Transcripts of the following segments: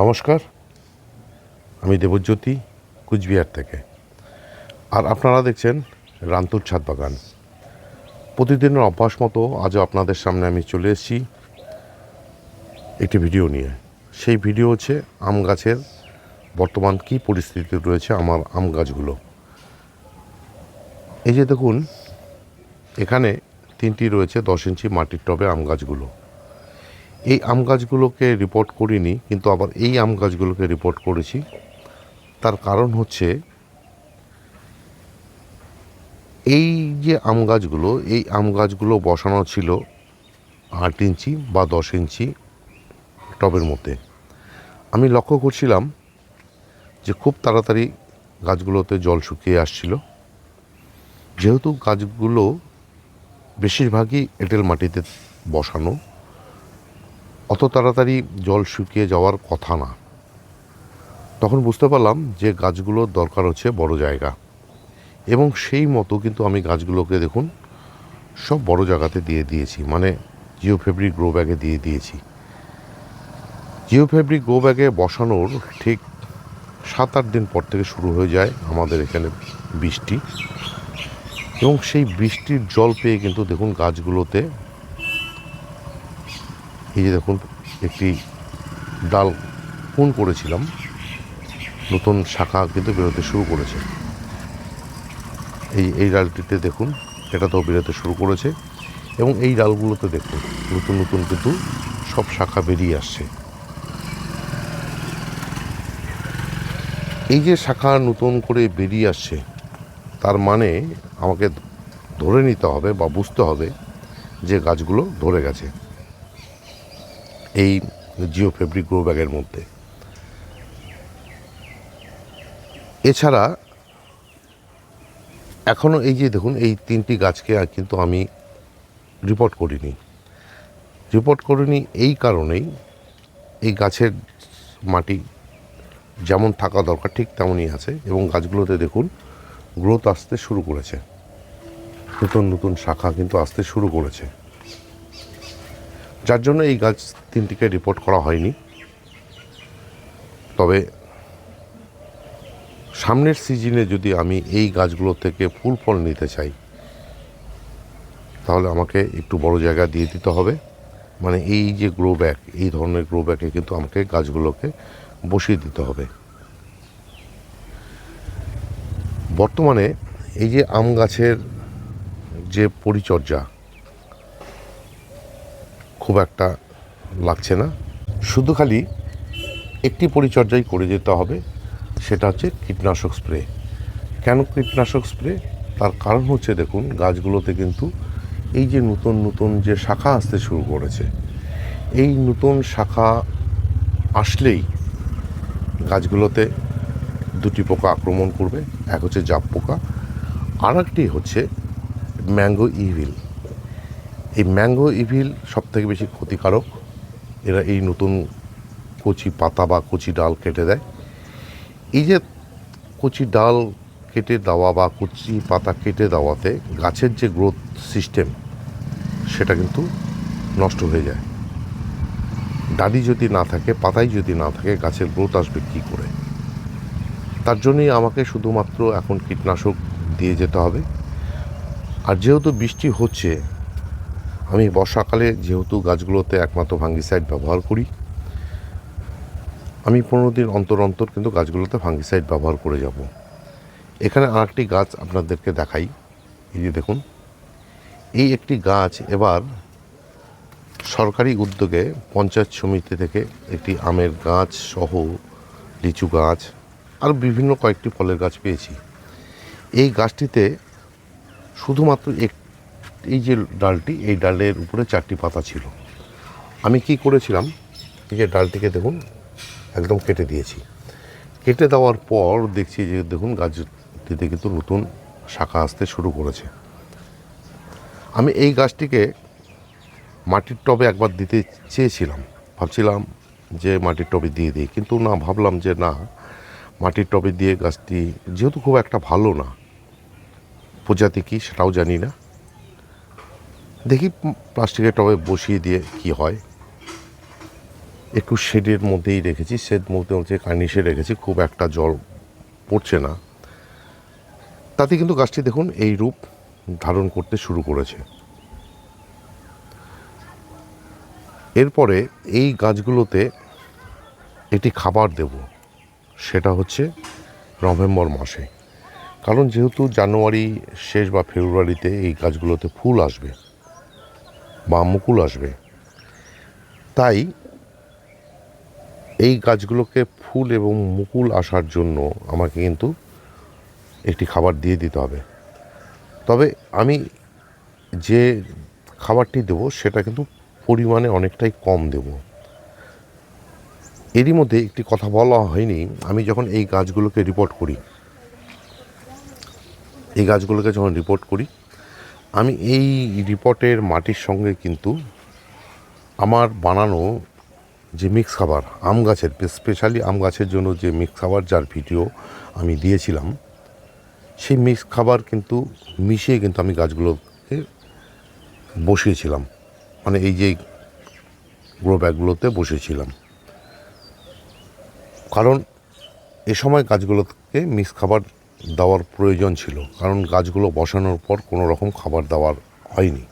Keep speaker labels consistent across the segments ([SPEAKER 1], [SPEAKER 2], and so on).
[SPEAKER 1] নমস্কার, আমি দেবজ্যোতি, কুচবিহার থেকে। আর আপনারা দেখছেন রান্তুর ছাদ বাগান। প্রতিদিনের অভ্যাস মতো আজও আপনাদের সামনে আমি চলে এসেছি একটি ভিডিও নিয়ে। সেই ভিডিও হচ্ছে আম গাছের বর্তমান কী পরিস্থিতি রয়েছে আমার আম গাছগুলো। এই যে দেখুন, এখানে তিনটি রয়েছে দশ ইঞ্চি মাটির টবে আম গাছগুলো। এই আম গাছগুলোকে রিপোর্ট করিনি, কিন্তু আবার এই আম গাছগুলোকে রিপোর্ট করেছি। তার কারণ হচ্ছে, এই যে আম গাছগুলো, এই আম গাছগুলো বসানো ছিল আট ইঞ্চি বা দশ ইঞ্চি টবের মধ্যে। আমি লক্ষ্য করছিলাম যে খুব তাড়াতাড়ি গাছগুলোতে জল শুকিয়ে আসছিল। যেহেতু গাছগুলো বেশিরভাগই এঁটেল মাটিতে বসানো অত তাড়াতাড়ি জল শুকিয়ে যাওয়ার কথা না। তখন বুঝতে পারলাম যে গাছগুলোর দরকার হচ্ছে বড় জায়গা। এবং সেই মতো কিন্তু আমি গাছগুলোকে দেখুন, সব বড় জায়গাতে দিয়ে দিয়েছি। মানে জিও ফেব্রিক গ্রো ব্যাগে দিয়ে দিয়েছি। জিও ফেব্রিক গ্রো ব্যাগে বসানোর ঠিক সাত আট দিন পর থেকে শুরু হয়ে যায় আমাদের এখানে বৃষ্টি। এবং সেই বৃষ্টির জল পেয়ে কিন্তু দেখুন গাছগুলোতে এই যে দেখুন, একটি ডাল পুন করেছিলাম। নতুন শাখা কিন্তু বেরোতে শুরু করেছে। এই এই ডালটিতে দেখুন এটাতেও বেরোতে শুরু করেছে। এবং এই ডালগুলোতে দেখুন, নতুন নতুন কিন্তু সব শাখা বেরিয়ে আসছে। এই যে শাখা নতুন করে বেরিয়ে আসছে, তার মানে আমাকে ধরে নিতে হবে বা বুঝতে হবে যে গাছগুলো ধরে গেছে। এই জিও ফেব্রিক গ্রো ব্যাগের মধ্যে। এছাড়া এখনও এই যে দেখুন, এই তিনটি গাছকে কিন্তু আমি রিপোর্ট করিনি। রিপোর্ট করিনি এই কারণেই এই গাছের মাটি যেমন থাকা দরকার ঠিক তেমনই আছে এবং গাছগুলোতে দেখুন গ্রোথ আসতে শুরু করেছে। নতুন নতুন শাখা কিন্তু আসতে শুরু করেছে। যার জন্য এই গাছ তিনটিকে রিপোর্ট করা হয়নি। তবে সামনের সিজনে যদি আমি এই গাছগুলো থেকে ফুল ফল নিতে চাই, তাহলে আমাকে একটু বড় জায়গা দিয়ে দিতে হবে। মানে এই যে গ্রো ব্যাগ এই ধরনের গ্রো ব্যাগে কিন্তু আমাকে গাছগুলোকে বসিয়ে দিতে হবে। বর্তমানে এই যে আম গাছের যে পরিচর্যা খুব একটা লাগছে না। শুধু খালি একটি পরিচর্যাই করে যেতে হবে, সেটা হচ্ছে কীটনাশক স্প্রে। কেন কীটনাশক স্প্রে? তার কারণ হচ্ছে দেখুন, গাছগুলোতে কিন্তু এই যে নতুন নতুন যে শাখা আসতে শুরু করেছে, এই নতুন শাখা আসলেই গাছগুলোতে দুটি পোকা আক্রমণ করবে, এক হচ্ছে জাপ পোকা আর একটি হচ্ছে ম্যাঙ্গো ইভিল। এই ম্যাঙ্গো ইভিল সব থেকে বেশি ক্ষতিকারক। এরা এই নতুন কচি পাতা বা কচি ডাল কেটে দেয়। এই যে কচি ডাল কেটে দেওয়া বা কচি পাতা কেটে দেওয়াতে গাছের যে গ্রোথ সিস্টেম, সেটা কিন্তু নষ্ট হয়ে যায়। ডালি যদি না থাকে, পাতাই যদি না থাকে, গাছের গ্রোথ আসবে কী করে? তার জন্যই আমাকে শুধুমাত্র এখন কীটনাশক দিয়ে যেতে হবে। আর যেহেতু বৃষ্টি হচ্ছে আমি বর্ষাকালে যেহেতু গাছগুলোতে একমাত্র ফাঙ্গিসাইড ব্যবহার করি, আমি পনেরো দিন অন্তর অন্তর কিন্তু গাছগুলোতে ফাঙ্গিসাইড ব্যবহার করে যাব। এখানে আরেকটি গাছ আপনাদেরকে দেখাই, এই যে দেখুন। এই একটি গাছ এবার সরকারি উদ্যোগে পঞ্চায়েত সমিতি থেকে একটি আমের গাছ সহ লিচু গাছ আর বিভিন্ন কয়েকটি ফলের গাছ পেয়েছি। এই গাছটিতে শুধুমাত্র এক এই যে ডালটি, এই ডালের উপরে চারটি পাতা ছিল। আমি কি করেছিলাম? এই যে ডালটিকে দেখুন, একদম কেটে দিয়েছি। কেটে দেওয়ার পর দেখছি যে, দেখুন, গাছটিতে কিন্তু নতুন শাখা আসতে শুরু করেছে। আমি এই গাছটিকে মাটির টবে একবার দিতে চেয়েছিলাম। ভাবছিলাম যে, মাটির টবে দিয়ে দিই, কিন্তু না, ভাবলাম যে না, মাটির টবে দিয়ে গাছটি যেহেতু খুব একটা ভালো না, প্রজাতি কী সেটাও জানি না। দেখি প্লাস্টিকের টবে বসিয়ে দিয়ে কি হয়। একটু শেডের মধ্যেই রেখেছি, শেড মধ্যে হচ্ছে কার্নিশে রেখেছি, খুব একটা জল পড়ছে না। তাতে কিন্তু গাছটি দেখুন এই রূপ ধারণ করতে শুরু করেছে। এরপরে এই গাছগুলোতে একটি খাবার দেব, সেটা হচ্ছে নভেম্বর মাসে। কারণ যেহেতু জানুয়ারি শেষ বা ফেব্রুয়ারিতে এই গাছগুলোতে ফুল আসবে বা মুকুল আসবে। তাই এই গাছগুলোকে ফুল এবং মুকুল আসার জন্য আমাকে কিন্তু একটি খাবার দিয়ে দিতে হবে। তবে আমি যে খাবারটি দেব, সেটা কিন্তু পরিমাণে অনেকটাই কম দেব। এরই মধ্যে একটি কথা বলা হয়নি। আমি যখন এই গাছগুলোকে রিপোর্ট করি, এই গাছগুলোকে যখন রিপোর্ট করি আমি এই রিপোর্টের মাটির সঙ্গে কিন্তু আমার বানানো যে মিক্স খাবার, আম গাছের স্পেশালি আম গাছের জন্য যে মিক্স খাবার যার ভিডিও আমি দিয়েছিলাম, সেই মিক্স খাবার কিন্তু মিশিয়ে কিন্তু আমি গাছগুলোকে বসিয়েছিলাম। মানে এই যে গ্রো ব্যাগগুলোতে বসিয়েছিলাম। কারণ এ সময় গাছগুলোকে মিক্স খাবার দেওয়ার প্রয়োজন ছিল। কারণ গাছগুলো বসানোর পর কোনো রকম খাবার দেওয়ার হয়নি।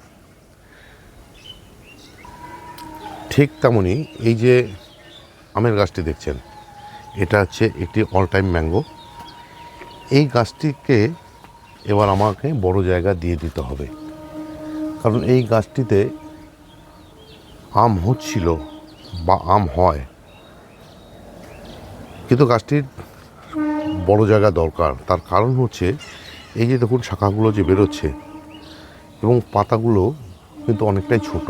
[SPEAKER 1] ঠিক তেমনই এই যে আমের গাছটি দেখছেন, এটা হচ্ছে একটি অল টাইম ম্যাঙ্গো এই গাছটিকে এবার আমাকে বড় জায়গা দিয়ে দিতে হবে। কারণ এই গাছটিতে আম হচ্ছিল বা আম হয়। কিন্তু গাছটির বড় জায়গা দরকার। তার কারণ হচ্ছে, এই যে দেখুন শাখাগুলো যে বেরোচ্ছে, এবং পাতাগুলো কিন্তু অনেকটাই ছোট।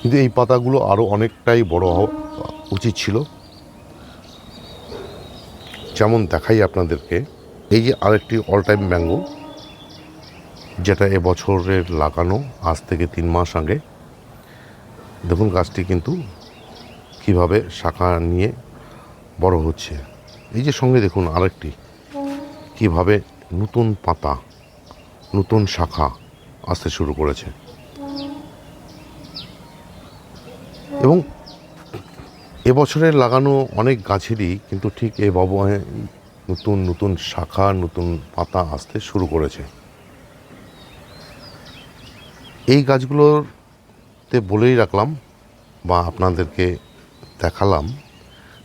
[SPEAKER 1] কিন্তু এই পাতাগুলো আরও অনেকটাই বড় হওয়া উচিত ছিল। যেমন দেখাই আপনাদেরকে, এই যে আরেকটি অল টাইম ম্যাঙ্গো যেটা এবছরের লাগানো, আজ থেকে তিন মাস আগে। দেখুন গাছটি কিন্তু কীভাবে শাখা নিয়ে বড় হচ্ছে। এই যে সঙ্গে দেখুন আরেকটি। কীভাবে নতুন পাতা, নতুন শাখা আসতে শুরু করেছে। এবং এবছরের লাগানো অনেক গাছেরই কিন্তু ঠিক এই বাবুয়ায় নতুন নতুন শাখা, নতুন পাতা আসতে শুরু করেছে। এই গাছগুলোতে বলেই রাখলাম বা আপনাদেরকে দেখালাম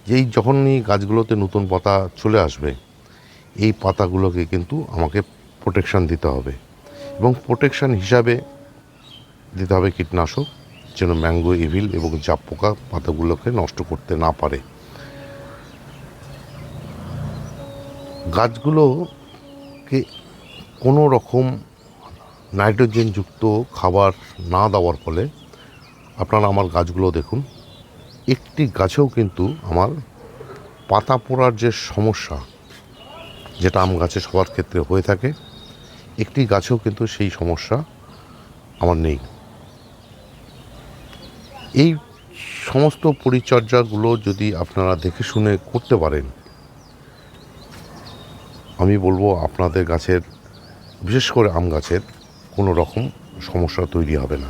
[SPEAKER 1] যে এই যখনই গাছগুলোতে নতুন পাতা চলে আসবে, এই পাতাগুলোকে কিন্তু আমাকে প্রোটেকশান দিতে হবে। এবং প্রোটেকশান হিসাবে দিতে হবে কীটনাশক, যেন ম্যাঙ্গো ইভিল এবং জাপ পোকা পাতাগুলোকে নষ্ট করতে না পারে। গাছগুলোকে কোনো রকম নাইট্রোজেনযুক্ত খাবার না দেওয়ার ফলে আপনারা আমার গাছগুলো দেখুন। একটি গাছেও কিন্তু আমার পাতা পোড়ার যে সমস্যা, যেটা আম গাছে সবার ক্ষেত্রে হয়ে থাকে, একটি গাছেও কিন্তু সেই সমস্যা আমার নেই। এই সমস্ত পরিচর্যাগুলো যদি আপনারা দেখে শুনে করতে পারেন, আমি বলব আপনাদের গাছের, বিশেষ করে আম গাছের কোনো রকম সমস্যা তৈরি হবে না।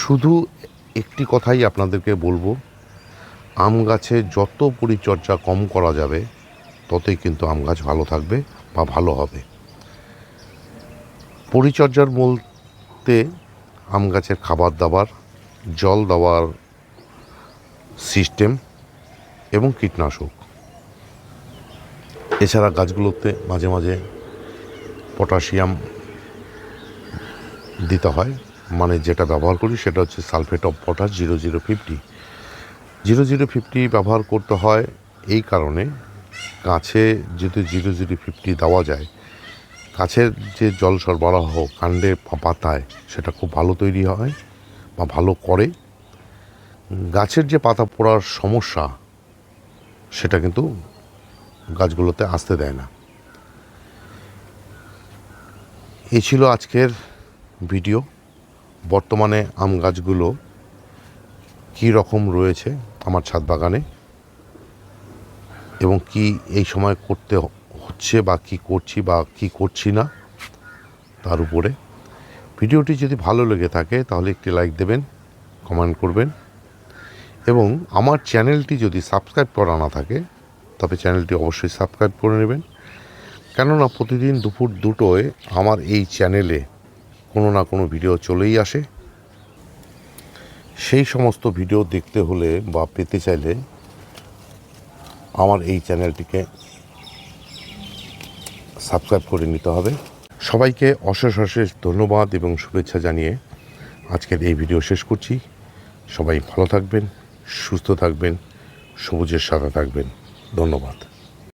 [SPEAKER 1] শুধু একটি কথাই আপনাদেরকে বলব। আম গাছে যত পরিচর্যা কম করা যাবে, ততই কিন্তু আম গাছ ভালো থাকবে বা ভালো হবে। পরিচর্যার বলতে আম গাছের খাবার দাবার, জল দেওয়ার সিস্টেম এবং কীটনাশক। এছাড়া গাছগুলোতে মাঝে মাঝে পটাশিয়াম দিতে হয়। মানে যেটা ব্যবহার করি সেটা হচ্ছে sulphate of potash zero zero fifty. Zero zero fifty ব্যবহার করতে হয় এই কারণে গাছে যদি জিরো জিরো ফিফটি দেওয়া যায় গাছের যে জল সরবরাহ কাণ্ডে পাতায় সেটা খুব ভালো তৈরি হয় বা ভালো করে। গাছের যে পাতা পোড়ার সমস্যা সেটা কিন্তু গাছগুলোতে আসতে দেয় না। এই ছিল আজকের ভিডিও। বর্তমানে আম গাছগুলো কী রকম রয়েছে আমার ছাদ বাগানে? এবং কি এই সময় করতে হচ্ছে বা কি করছি বা কি করছি না তার উপরে। ভিডিওটি যদি ভালো লেগে থাকে তাহলে একটি লাইক দেবেন, কমেন্ট করবেন। এবং আমার চ্যানেলটি যদি সাবস্ক্রাইব করা না থাকে, তবে চ্যানেলটি অবশ্যই সাবস্ক্রাইব করে নেবেন। কেননা প্রতিদিন দুপুর দুটোয় আমার এই চ্যানেলে কোনো না কোনো ভিডিও চলেই আসে। সেই সমস্ত ভিডিও দেখতে হলে বা পেতে চাইলে আমার এই চ্যানেলটিকে সাবস্ক্রাইব করে নিতে হবে। সবাইকে অশেষ অশেষ ধন্যবাদ এবং শুভেচ্ছা জানিয়ে আজকের এই ভিডিও শেষ করছি। সবাই ভালো থাকবেন, সুস্থ থাকবেন, সবুজের সাথে থাকবেন। ধন্যবাদ।